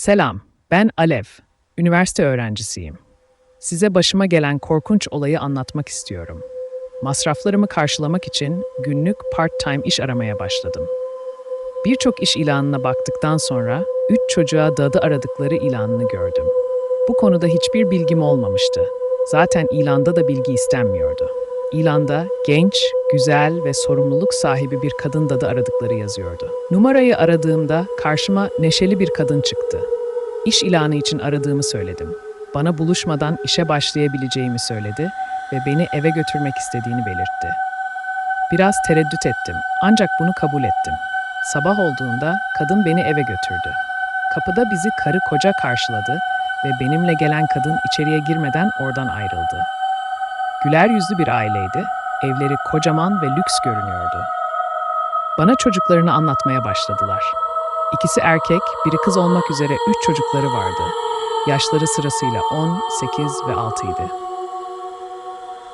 Selam, ben Alev. Üniversite öğrencisiyim. Size başıma gelen korkunç olayı anlatmak istiyorum. Masraflarımı karşılamak için günlük part-time iş aramaya başladım. Birçok iş ilanına baktıktan sonra üç çocuğa dadı aradıkları ilanını gördüm. Bu konuda hiçbir bilgim olmamıştı. Zaten ilanda da bilgi istenmiyordu. İlanda genç, güzel ve sorumluluk sahibi bir kadın dadı aradıkları yazıyordu. Numarayı aradığımda karşıma neşeli bir kadın çıktı. İş ilanı için aradığımı söyledim. Bana buluşmadan işe başlayabileceğimi söyledi ve beni eve götürmek istediğini belirtti. Biraz tereddüt ettim ancak bunu kabul ettim. Sabah olduğunda kadın beni eve götürdü. Kapıda bizi karı koca karşıladı ve benimle gelen kadın içeriye girmeden oradan ayrıldı. Güler yüzlü bir aileydi, evleri kocaman ve lüks görünüyordu. Bana çocuklarını anlatmaya başladılar. İkisi erkek, biri kız olmak üzere üç çocukları vardı. Yaşları sırasıyla 10, 8 ve 6 idi.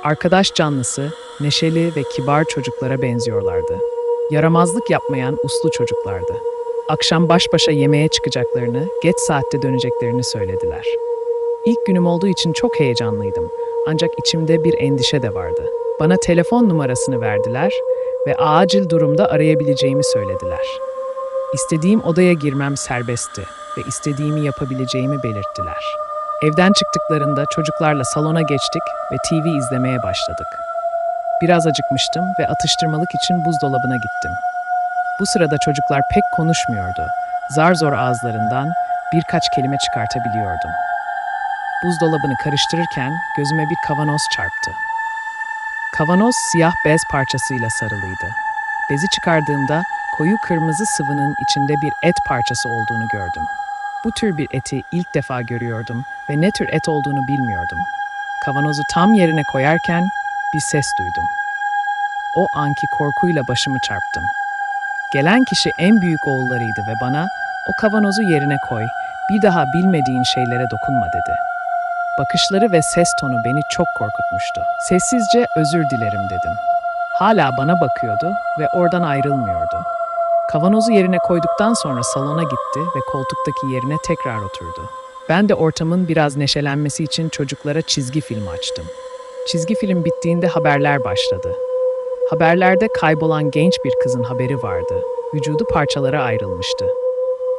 Arkadaş canlısı, neşeli ve kibar çocuklara benziyorlardı. Yaramazlık yapmayan uslu çocuklardı. Akşam baş başa yemeğe çıkacaklarını, geç saatte döneceklerini söylediler. İlk günüm olduğu için çok heyecanlıydım. Ancak içimde bir endişe de vardı. Bana telefon numarasını verdiler ve acil durumda arayabileceğimi söylediler. İstediğim odaya girmem serbestti ve istediğimi yapabileceğimi belirttiler. Evden çıktıklarında çocuklarla salona geçtik ve TV izlemeye başladık. Biraz acıkmıştım ve atıştırmalık için buzdolabına gittim. Bu sırada çocuklar pek konuşmuyordu. Zar zor ağızlarından birkaç kelime çıkartabiliyordum. Buzdolabını karıştırırken gözüme bir kavanoz çarptı. Kavanoz siyah bez parçasıyla sarılıydı. Bezi çıkardığımda koyu kırmızı sıvının içinde bir et parçası olduğunu gördüm. Bu tür bir eti ilk defa görüyordum ve ne tür et olduğunu bilmiyordum. Kavanozu tam yerine koyarken bir ses duydum. O anki korkuyla başımı çarptım. Gelen kişi en büyük oğullarıydı ve bana o kavanozu yerine koy, bir daha bilmediğin şeylere dokunma dedi. Bakışları ve ses tonu beni çok korkutmuştu. Sessizce özür dilerim dedim. Hala bana bakıyordu ve oradan ayrılmıyordu. Kavanozu yerine koyduktan sonra salona gitti ve koltuktaki yerine tekrar oturdu. Ben de ortamın biraz neşelenmesi için çocuklara çizgi film açtım. Çizgi film bittiğinde haberler başladı. Haberlerde kaybolan genç bir kızın haberi vardı. Vücudu parçalara ayrılmıştı.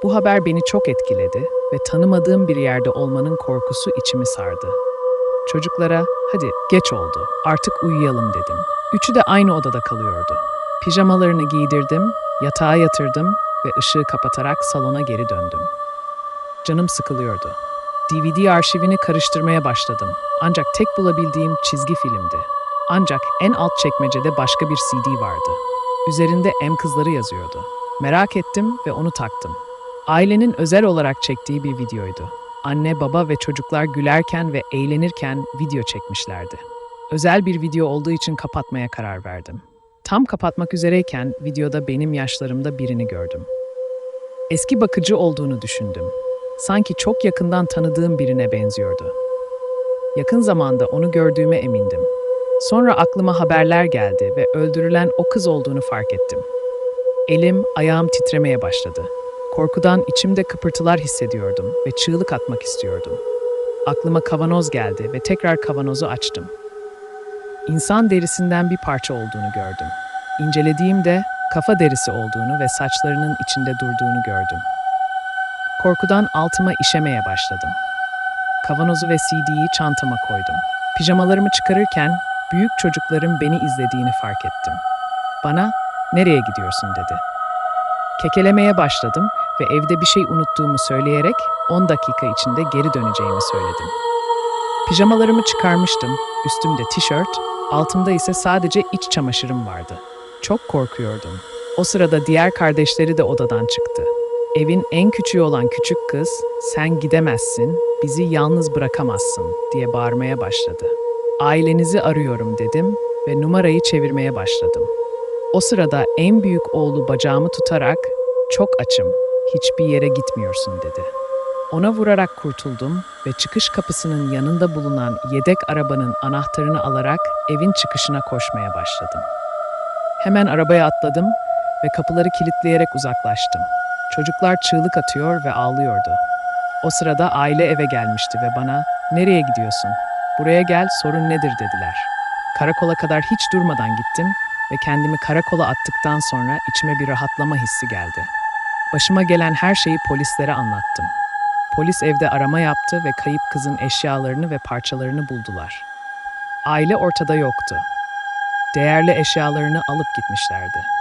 Bu haber beni çok etkiledi ve tanımadığım bir yerde olmanın korkusu içimi sardı. Çocuklara hadi geç oldu artık uyuyalım dedim. Üçü de aynı odada kalıyordu. Pijamalarını giydirdim, yatağa yatırdım ve ışığı kapatarak salona geri döndüm. Canım sıkılıyordu. DVD arşivini karıştırmaya başladım. Ancak tek bulabildiğim çizgi filmdi. Ancak en alt çekmecede başka bir CD vardı. Üzerinde M kızları yazıyordu. Merak ettim ve onu taktım. Ailenin özel olarak çektiği bir videoydu. Anne, baba ve çocuklar gülerken ve eğlenirken video çekmişlerdi. Özel bir video olduğu için kapatmaya karar verdim. Tam kapatmak üzereyken videoda benim yaşlarımda birini gördüm. Eski bakıcı olduğunu düşündüm. Sanki çok yakından tanıdığım birine benziyordu. Yakın zamanda onu gördüğüme emindim. Sonra aklıma haberler geldi ve öldürülen o kız olduğunu fark ettim. Elim, ayağım titremeye başladı. Korkudan içimde kıpırtılar hissediyordum ve çığlık atmak istiyordum. Aklıma kavanoz geldi ve tekrar kavanozu açtım. İnsan derisinden bir parça olduğunu gördüm. İncelediğimde kafa derisi olduğunu ve saçlarının içinde durduğunu gördüm. Korkudan altıma işemeye başladım. Kavanozu ve CD'yi çantama koydum. Pijamalarımı çıkarırken büyük çocukların beni izlediğini fark ettim. Bana nereye gidiyorsun dedi. Kekelemeye başladım ve evde bir şey unuttuğumu söyleyerek 10 dakika içinde geri döneceğimi söyledim. Pijamalarımı çıkarmıştım, üstümde tişört, altımda ise sadece iç çamaşırım vardı. Çok korkuyordum. O sırada diğer kardeşleri de odadan çıktı. Evin en küçüğü olan küçük kız, sen gidemezsin, bizi yalnız bırakamazsın diye bağırmaya başladı. Ailenizi arıyorum dedim ve numarayı çevirmeye başladım. O sırada en büyük oğlu bacağımı tutarak çok açım, hiçbir yere gitmiyorsun dedi. Ona vurarak kurtuldum ve çıkış kapısının yanında bulunan yedek arabanın anahtarını alarak evin çıkışına koşmaya başladım. Hemen arabaya atladım ve kapıları kilitleyerek uzaklaştım. Çocuklar çığlık atıyor ve ağlıyordu. O sırada aile eve gelmişti ve bana "Nereye gidiyorsun? Buraya gel, sorun nedir?" dediler. Karakola kadar hiç durmadan gittim ve kendimi karakola attıktan sonra içime bir rahatlama hissi geldi. Başıma gelen her şeyi polislere anlattım. Polis evde arama yaptı ve kayıp kızın eşyalarını ve parçalarını buldular. Aile ortada yoktu. Değerli eşyalarını alıp gitmişlerdi.